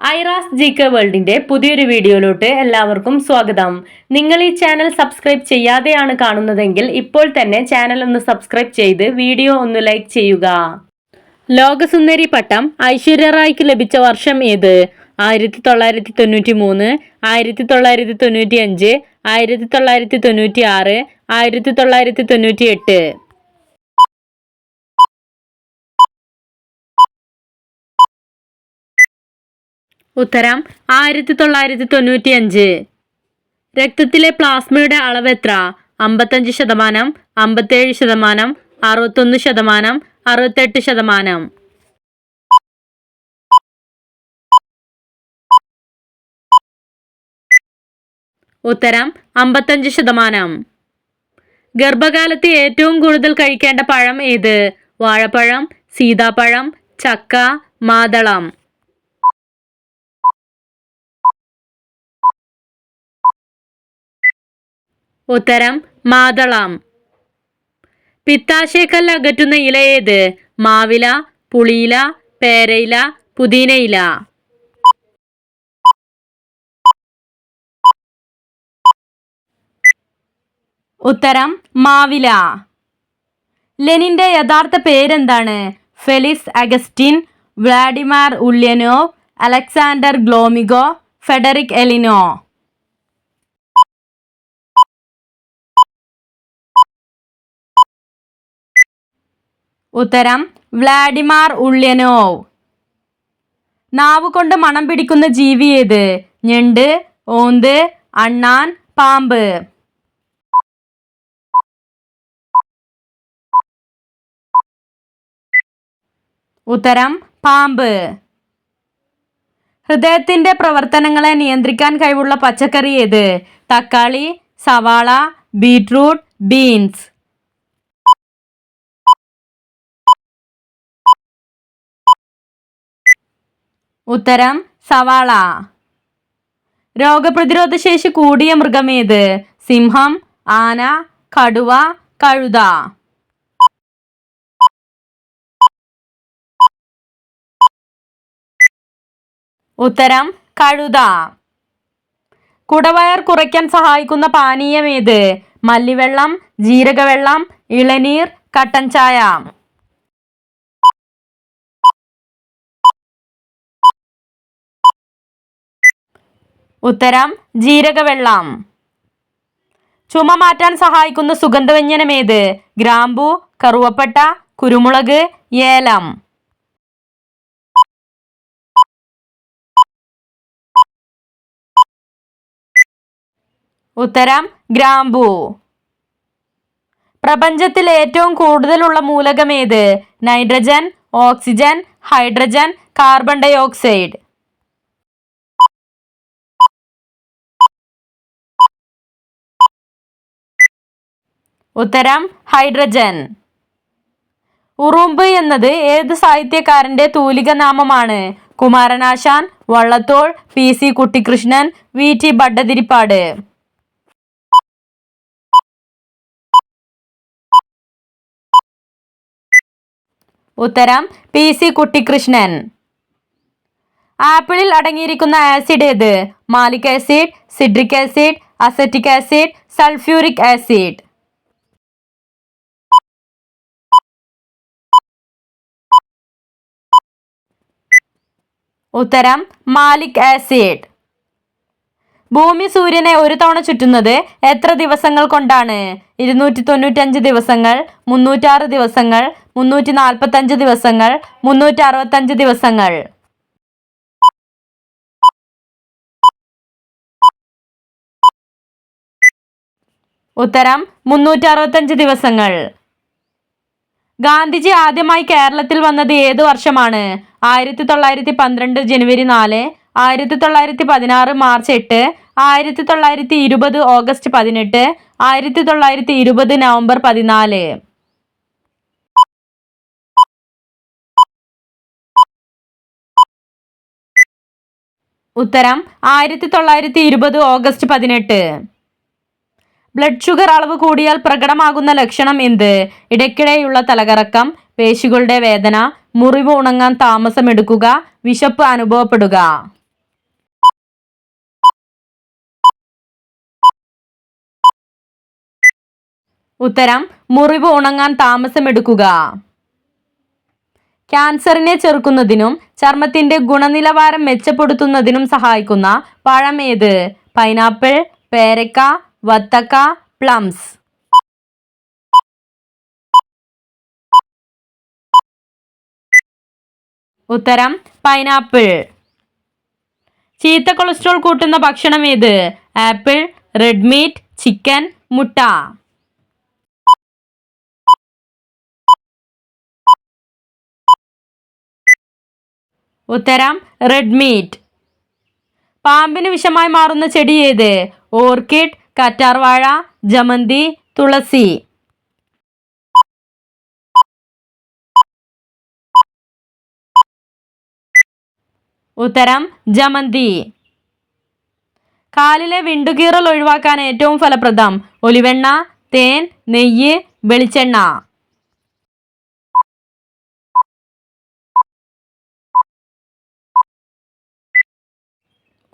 Aira's G K വേൾഡിന്റെ പുതിയൊരു വീഡിയോയിലോട്ട് എല്ലാവർക്കും സ്വാഗതം. നിങ്ങൾ ഈ ചാനൽ സബ്സ്ക്രൈബ് ചെയ്യാതെയാണ് കാണുന്നതെങ്കിൽ ഇപ്പോൾ തന്നെ ചാനൽ ഒന്ന് സബ്സ്ക്രൈബ് ചെയ്ത് വീഡിയോ ഒന്ന് ലൈക്ക് ചെയ്യുക. ലോകസുന്ദരി പട്ടം ഐശ്വര്യ റായ്ക്ക് ലഭിച്ച വർഷം ഏത്? ആയിരത്തി തൊള്ളായിരത്തി തൊണ്ണൂറ്റി മൂന്ന് ആയിരത്തി തൊള്ളായിരത്തി തൊണ്ണൂറ്റി അഞ്ച് ആയിരത്തി തൊള്ളായിരത്തി തൊണ്ണൂറ്റി ആറ് ആയിരത്തി തൊള്ളായിരത്തി തൊണ്ണൂറ്റി എട്ട് ഉത്തരം ആയിരത്തി തൊള്ളായിരത്തി തൊണ്ണൂറ്റി അഞ്ച് രക്തത്തിലെ പ്ലാസ്മയുടെ അളവ് എത്ര? അമ്പത്തഞ്ച് ശതമാനം അമ്പത്തേഴ് ശതമാനം അറുപത്തൊന്ന് ശതമാനം അറുപത്തെട്ട് ശതമാനം. ഉത്തരം അമ്പത്തഞ്ച് ശതമാനം. ഗർഭകാലത്ത് ഏറ്റവും കൂടുതൽ കഴിക്കേണ്ട പഴം ഏത്? വാഴപ്പഴം സീതാപ്പഴം ചക്ക മാതളം. ഉത്തരം മാതളം. പിത്താശയക്കല്ല് അകറ്റുന്ന ഇല ഏത്? മാവില പുളിയില പേരയില പുതിനയില. ഉത്തരം മാവില. ലെനിന്റെ യഥാർത്ഥ പേരെന്താണ്? Felix Augustine Vladimir Ulyanov Alexander ഗ്ലോമിഗോ Frederick എലിനോ ഉത്തരം വ്ളാഡിമാർ ഉള്യനോവ് നാവുകൊണ്ട് മണം പിടിക്കുന്ന ജീവി ഏത്? ഞണ്ട് ഓന്ത് അണ്ണാൻ പാമ്പ്. ഉത്തരം പാമ്പ്. ഹൃദയത്തിന്റെ പ്രവർത്തനങ്ങളെ നിയന്ത്രിക്കാൻ കഴിവുള്ള പച്ചക്കറി ഏത്? തക്കാളി സവാള ബീട്രൂട്ട് ബീൻസ്. ഉത്തരം സവാള. രോഗപ്രതിരോധ ശേഷി കൂടിയ മൃഗമേത്? സിംഹം ആന കടുവ കഴുത. ഉത്തരം കഴുത. കുടവയർ കുറയ്ക്കാൻ സഹായിക്കുന്ന പാനീയമേത്? മല്ലിവെള്ളം ജീരകവെള്ളം ഇളനീർ കട്ടൻ ചായ. ഉത്തരം ജീരകവെള്ളം. ചുമ മാറ്റാൻ സഹായിക്കുന്ന സുഗന്ധവ്യഞ്ജനം ഏത് ഗ്രാമ്പു കറുവപ്പട്ട കുരുമുളക് ഏലം. ഉത്തരം ഗ്രാമ്പു. പ്രപഞ്ചത്തിൽ ഏറ്റവും കൂടുതലുള്ള മൂലകം ഏത് nitrogen oxygen hydrogen carbon dioxide. ഉത്തരം ഹൈഡ്രജൻ. ഉറുമ്പ് എന്നത് ഏത് സാഹിത്യകാരന്റെ തൂലിക നാമമാണ്? Kumaranasan Vallathol P. C. Kuttikrishnan V. T. Bhattathiripad. ഉത്തരം പി. സി. കുട്ടിക്കൃഷ്ണൻ ആപ്പിളിൽ അടങ്ങിയിരിക്കുന്ന ആസിഡ് ഏത്? Malic acid citric acid acetic acid sulphuric acid. ഉത്തരം മാലിക് ആസിഡ്. ഭൂമി സൂര്യനെ ഒരു തവണ ചുറ്റുന്നത് എത്ര ദിവസങ്ങൾ കൊണ്ടാണ്? ഇരുന്നൂറ്റി തൊണ്ണൂറ്റഞ്ച് ദിവസങ്ങൾ മുന്നൂറ്റാറ് ദിവസങ്ങൾ മുന്നൂറ്റി നാൽപ്പത്തഞ്ച് ദിവസങ്ങൾ മുന്നൂറ്റി അറുപത്തഞ്ച് ദിവസങ്ങൾ. ഉത്തരം മുന്നൂറ്റി അറുപത്തഞ്ച് ദിവസങ്ങൾ. ഗാന്ധിജി ആദ്യമായി കേരളത്തിൽ വന്നത് ഏത് വർഷമാണ്? ആയിരത്തി തൊള്ളായിരത്തി പന്ത്രണ്ട് ജനുവരി നാല് ആയിരത്തി തൊള്ളായിരത്തി പതിനാറ് മാർച്ച് എട്ട് ആയിരത്തി തൊള്ളായിരത്തി ഇരുപത് ഓഗസ്റ്റ് പതിനെട്ട് ആയിരത്തി തൊള്ളായിരത്തി ഇരുപത് നവംബർ പതിനാല്. ഉത്തരം ആയിരത്തി തൊള്ളായിരത്തി ഇരുപത് ഓഗസ്റ്റ് പതിനെട്ട്. ബ്ലഡ് ഷുഗർ അളവ് കൂടിയാൽ പ്രകടമാകുന്ന ലക്ഷണം എന്ത്? ഇടയ്ക്കിടെയുള്ള തലകറക്കം പേശികളുടെ വേദന മുറിവ് ഉണങ്ങാൻ താമസമെടുക്കുക വിശപ്പ് അനുഭവപ്പെടുക. ഉത്തരം മുറിവ് ഉണങ്ങാൻ താമസമെടുക്കുക. ക്യാൻസറിനെ ചെറുക്കുന്നതിനും ചർമ്മത്തിന്റെ ഗുണനിലവാരം മെച്ചപ്പെടുത്തുന്നതിനും സഹായിക്കുന്ന പഴം ഏത് പൈനാപ്പിൾ പേരക്ക വത്തക്ക പ്ലംസ്. ഉത്തരം പൈനാപ്പിൾ ചീത്ത കൊളസ്ട്രോൾ കൂട്ടുന്ന ഭക്ഷണം ഏത്? ആപ്പിൾ റെഡ് മീറ്റ് ചിക്കൻ മുട്ട. ഉത്തരം റെഡ് മീറ്റ് പാമ്പിന് വിഷമായി മാറുന്ന ചെടി ഏത്? ഓർക്കിഡ് കറ്റാർവാഴ ജമന്തി തുളസി. ഉത്തരം ജമന്തി. കാലിലെ വിണ്ടുകീറൽ ഒഴിവാക്കാൻ ഏറ്റവും ഫലപ്രദം. ഒലിവെണ്ണ തേൻ നെയ്യ് വെളിച്ചെണ്ണ.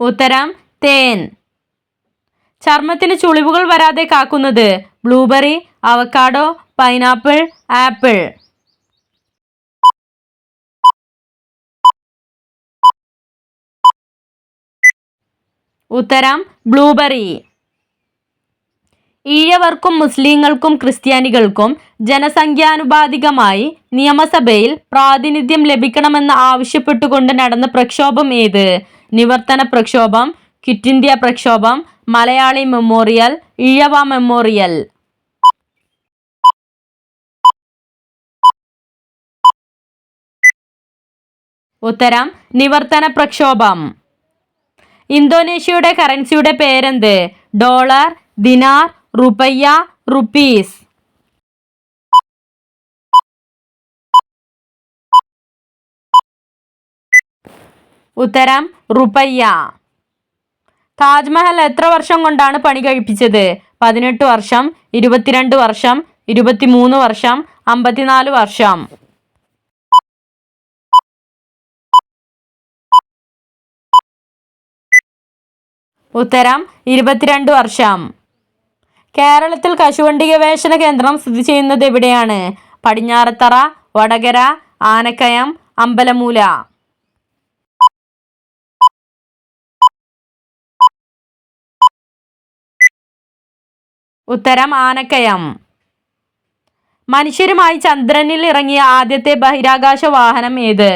ഉത്തരം തേൻ. ചർമ്മത്തിന് ചുളിവുകൾ വരാതെ കാക്കുന്നത്. Blueberry avocado pineapple apple. ഉത്തരം ബ്ലൂബെറി. ഈഴവർക്കും മുസ്ലിങ്ങൾക്കും ക്രിസ്ത്യാനികൾക്കും ജനസംഖ്യാനുപാതികമായി നിയമസഭയിൽ പ്രാതിനിധ്യം ലഭിക്കണമെന്ന് ആവശ്യപ്പെട്ടുകൊണ്ട് നടന്ന പ്രക്ഷോഭം ഏത്? നിവർത്തന പ്രക്ഷോഭം ക്വിറ്റ് ഇന്ത്യ പ്രക്ഷോഭം മലയാളി മെമ്മോറിയൽ ഈഴവ മെമ്മോറിയൽ. ഉത്തരം നിവർത്തന പ്രക്ഷോഭം. ഇന്തോനേഷ്യയുടെ കറൻസിയുടെ പേരെന്ത്? Dollar dinar rupiah rupees. ഉത്തരം റുപ്പയ്യ താജ്മഹൽ എത്ര വർഷം കൊണ്ടാണ് പണി കഴിപ്പിച്ചത്? പതിനെട്ട് വർഷം ഇരുപത്തിരണ്ട് വർഷം ഇരുപത്തിമൂന്ന് വർഷം അമ്പത്തിനാല് വർഷം. ഉത്തരം ഇരുപത്തിരണ്ട് വർഷം. കേരളത്തിൽ കശുവണ്ടി ഗവേഷണ കേന്ദ്രം സ്ഥിതി ചെയ്യുന്നത് എവിടെയാണ്? പടിഞ്ഞാറത്തറ വടകര ആനക്കയം അമ്പലമൂല. ഉത്തരം ആനക്കയം. മനുഷ്യരുമായി ചന്ദ്രനിൽ ഇറങ്ങിയ ആദ്യത്തെ ബഹിരാകാശ വാഹനം ഏത്?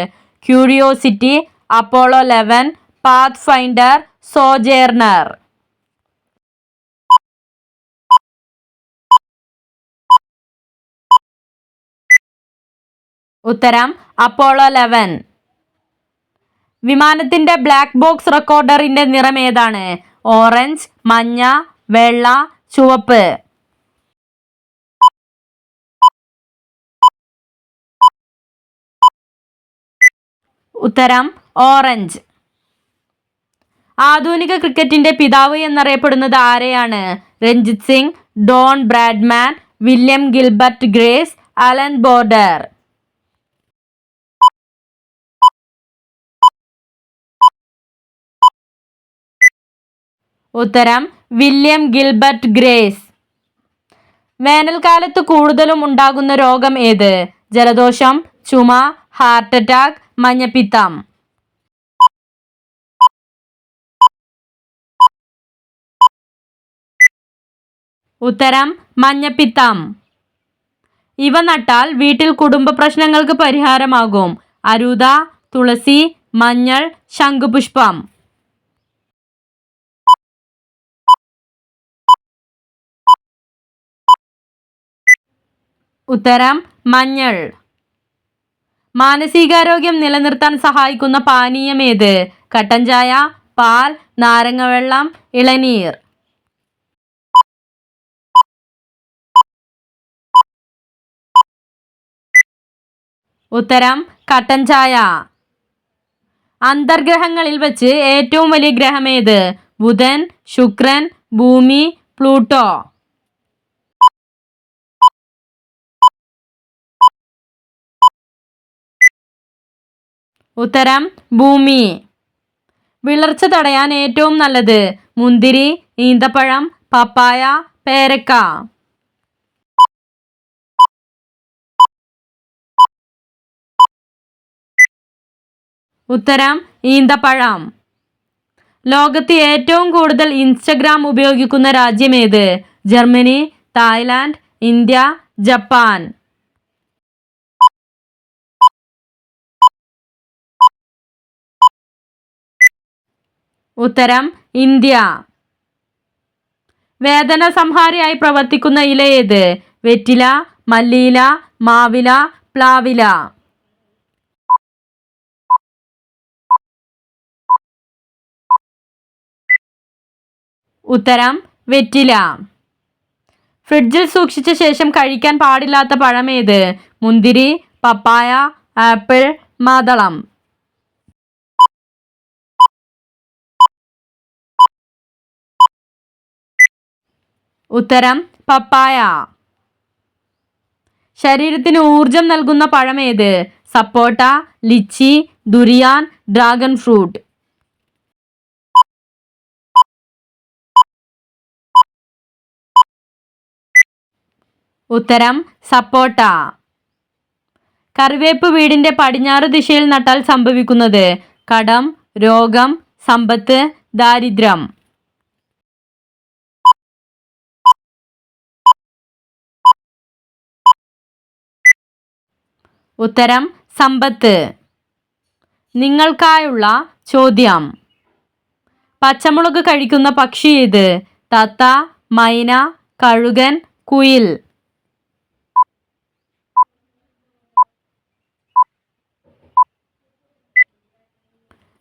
Curiosity Apollo eleven Pathfinder Sojourner. ഉത്തരം അപ്പോളോ ലെവൻ. വിമാനത്തിന്റെ ബ്ലാക്ക് ബോക്സ് റെക്കോർഡറിന്റെ നിറം ഏതാണ്? ഓറഞ്ച് മഞ്ഞ വെള്ള ചുവപ്പ്. ഉത്തരം ഓറഞ്ച്. ആധുനിക ക്രിക്കറ്റിന്റെ പിതാവ് എന്നറിയപ്പെടുന്നത് ആരെയാണ്? Ranjit Singh Don Bradman William Gilbert Grace Allan Border. ഉത്തരം വില്യം ഗിൽബർട്ട് ഗ്രേസ്. വേനൽക്കാലത്ത് കൂടുതലും ഉണ്ടാകുന്ന രോഗം ഏത്? ജലദോഷം ചുമ ഹാർട്ട് അറ്റാക്ക് മഞ്ഞപ്പിത്തം. ഉത്തരം മഞ്ഞപ്പിത്തം. ഇവ നട്ടാൽ വീട്ടിൽ കുടുംബ പ്രശ്നങ്ങൾക്ക് പരിഹാരമാകും. അരുത തുളസി മഞ്ഞൾ ശംഖുപുഷ്പം. ഉത്തരം മഞ്ഞൾ. മാനസികാരോഗ്യം നിലനിർത്താൻ സഹായിക്കുന്ന പാനീയം ഏത്? കട്ടൻ പാൽ നാരങ്ങവെള്ളം ഇളനീർ. ഉത്തരം കട്ടൻ ചായ. അന്തർഗ്രഹങ്ങളിൽ വെച്ച് ഏറ്റവും വലിയ ഗ്രഹം ഏത് ബുധൻ ശുക്രൻ ഭൂമി പ്ലൂട്ടോ. ഉത്തരം ഭൂമി. വിളർച്ച തടയാൻ ഏറ്റവും നല്ലത് മുന്തിരി ഈന്തപ്പഴം പപ്പായ പേരക്ക. ഉത്തരം ഈന്തപ്പഴം. ലോകത്ത് ഏറ്റവും കൂടുതൽ ഇൻസ്റ്റഗ്രാം ഉപയോഗിക്കുന്ന രാജ്യം ഏത് ജർമ്മനി തായ്ലാൻഡ് ഇന്ത്യ ജപ്പാൻ. ഉത്തരം ഇന്ത്യ. വേദന സംഹാരിയായി പ്രവർത്തിക്കുന്ന ഇല ഏത്? വെറ്റില മല്ലിയില മാവില പ്ലാവില. ഉത്തരം വെറ്റില. ഫ്രിഡ്ജിൽ സൂക്ഷിച്ച ശേഷം കഴിക്കാൻ പാടില്ലാത്ത പഴം പഴമേത്? മുന്തിരി പപ്പായ ആപ്പിൾ മാതളം. ഉത്തരം പപ്പായ. ശരീരത്തിന് ഊർജം നൽകുന്ന പഴമേത്? Sapota lychee durian dragon fruit ഉത്തരം സപ്പോട്ട. കറിവേപ്പ് വീടിന്റെ പടിഞ്ഞാറ് ദിശയിൽ നട്ടാൽ സംഭവിക്കുന്നത് കടം രോഗം സമ്പത്ത് ദാരിദ്ര്യം. ഉത്തരം സമ്പത്ത്. നിങ്ങൾക്കായുള്ള ചോദ്യം. പച്ചമുളക് കഴിക്കുന്ന പക്ഷി ഇത് തത്ത മൈന കഴുകൻ കുയിൽ.